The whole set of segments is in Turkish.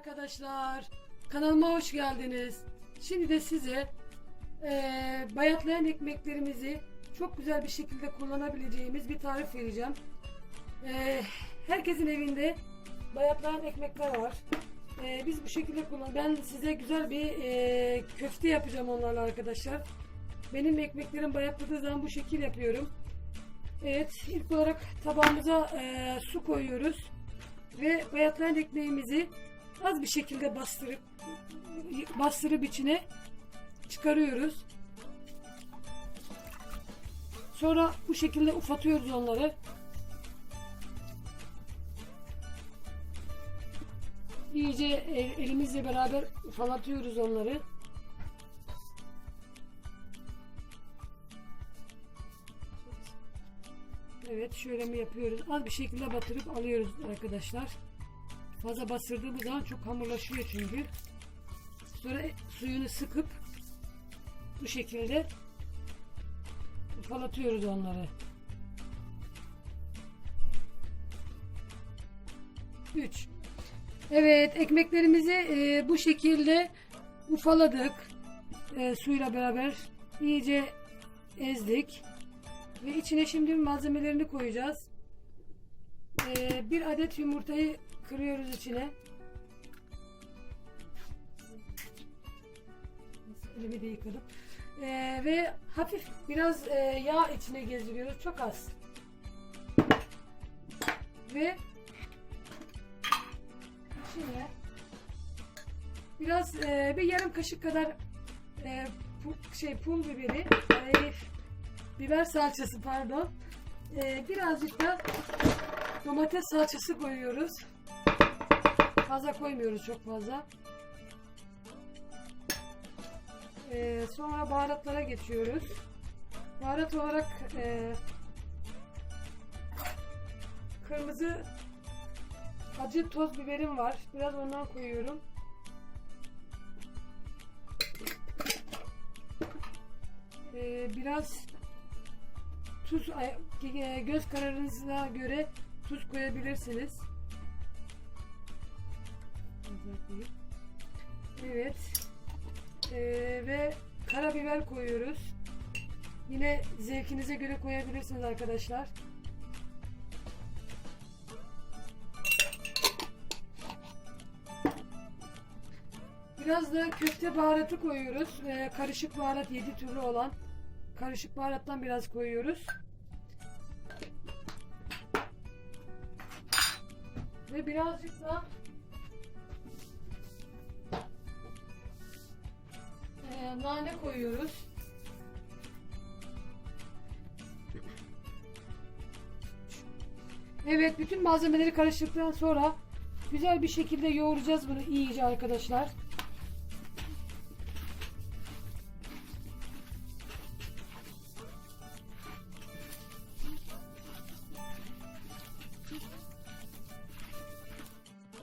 arkadaşlar. Kanalıma hoş geldiniz. Şimdi de size eee, bayatlayan ekmeklerimizi çok güzel bir şekilde kullanabileceğimiz bir tarif vereceğim. Eee, herkesin evinde bayatlayan ekmekler var. Eee, biz bu şekilde kullan. Ben size güzel bir eee, köfte yapacağım onlarla arkadaşlar. Benim ekmeklerim bayatladığı zaman bu şekil yapıyorum. Evet, ilk olarak tabağımıza eee, su koyuyoruz ve bayatlayan ekmeğimizi az bir şekilde bastırıp bastırıp içine çıkarıyoruz. Sonra bu şekilde ufatıyoruz onları. İyice el- elimizle beraber ufalatıyoruz onları. Evet şöyle mi yapıyoruz? Az bir şekilde batırıp alıyoruz arkadaşlar. Fazla bastırdığımız zaman çok hamurlaşıyor çünkü. Sonra suyunu sıkıp bu şekilde ufalatıyoruz onları. 3. Evet ekmeklerimizi e, bu şekilde ufaladık. E, suyla beraber iyice ezdik. Ve içine şimdi malzemelerini koyacağız. E, bir adet yumurtayı kırıyoruz içine. Elimi de yıkadım. E, ve hafif biraz e, yağ içine gezdiriyoruz. Çok az. Ve içine biraz e, bir yarım kaşık kadar e, pu- şey pul biberi, ay, biber salçası pardon. E, birazcık da domates salçası koyuyoruz. Fazla koymuyoruz çok fazla. E, sonra baharatlara geçiyoruz. Baharat olarak e, kırmızı acı toz biberim var. Biraz ondan koyuyorum. Ee, biraz tuz e, göz kararınıza göre tuz koyabilirsiniz. Evet. Ee, ve karabiber koyuyoruz. Yine zevkinize göre koyabilirsiniz arkadaşlar. Biraz da köfte baharatı koyuyoruz. Ee, karışık baharat 7 türlü olan karışık baharattan biraz koyuyoruz. Ve birazcık da e, nane koyuyoruz. Evet bütün malzemeleri karıştırdıktan sonra güzel bir şekilde yoğuracağız bunu iyice arkadaşlar.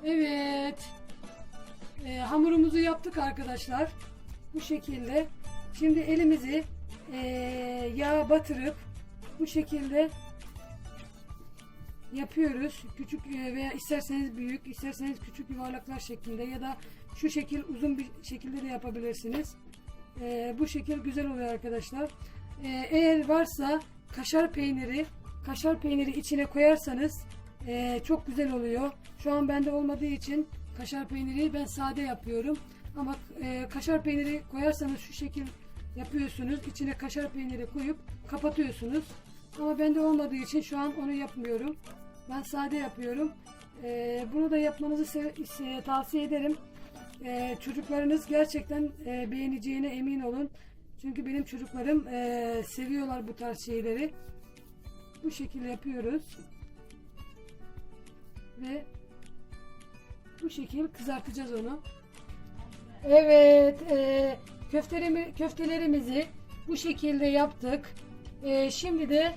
Evet. Ee, hamurumuzu yaptık arkadaşlar. Bu şekilde. Şimdi elimizi ee, yağa batırıp bu şekilde yapıyoruz. Küçük e, veya isterseniz büyük, isterseniz küçük yuvarlaklar şeklinde ya da şu şekil uzun bir şekilde de yapabilirsiniz. Ee, bu şekil güzel oluyor arkadaşlar. Ee, eğer varsa kaşar peyniri, kaşar peyniri içine koyarsanız ee, çok güzel oluyor. Şu an bende olmadığı için kaşar peyniri ben sade yapıyorum. Ama e, kaşar peyniri koyarsanız şu şekil yapıyorsunuz. İçine kaşar peyniri koyup kapatıyorsunuz. Ama bende olmadığı için şu an onu yapmıyorum. Ben sade yapıyorum. Ee, bunu da yapmanızı tavsiye ederim. Ee, çocuklarınız gerçekten e, beğeneceğine emin olun. Çünkü benim çocuklarım e, seviyorlar bu tarz şeyleri. Bu şekilde yapıyoruz ve bu şekil kızartacağız onu. Evet, e, köftelerimi, köftelerimizi bu şekilde yaptık. E, şimdi de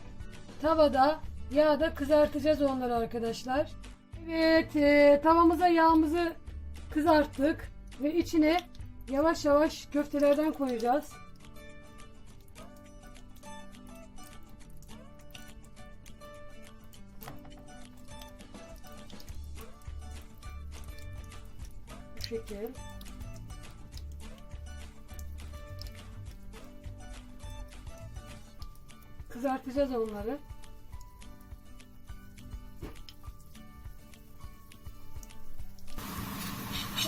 tavada yağda kızartacağız onları arkadaşlar. Evet, e, tavamıza yağımızı kızarttık ve içine yavaş yavaş köftelerden koyacağız. şekil. Kızartacağız onları.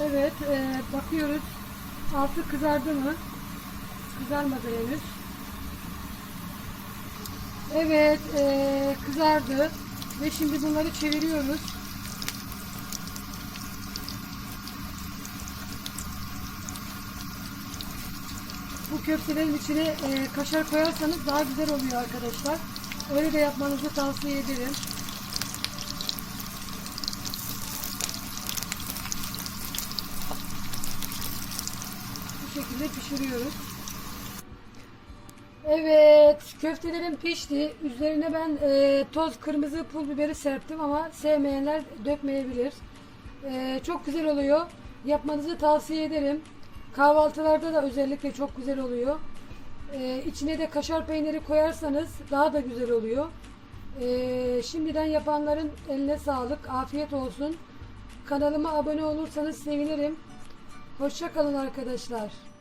Evet, e, bakıyoruz. Altı kızardı mı? Kızarmadı henüz. Evet, e, kızardı. Ve şimdi bunları çeviriyoruz. Bu köftelerin içine e, kaşar koyarsanız daha güzel oluyor arkadaşlar. Öyle de yapmanızı tavsiye ederim. Bu şekilde pişiriyoruz. Evet, köftelerim pişti. Üzerine ben e, toz kırmızı pul biberi serptim ama sevmeyenler dökmeyebilir. E, çok güzel oluyor. Yapmanızı tavsiye ederim. Kahvaltılarda da özellikle çok güzel oluyor. E, içine de kaşar peyniri koyarsanız daha da güzel oluyor. E, şimdiden yapanların eline sağlık, afiyet olsun. Kanalıma abone olursanız sevinirim. Hoşça kalın arkadaşlar.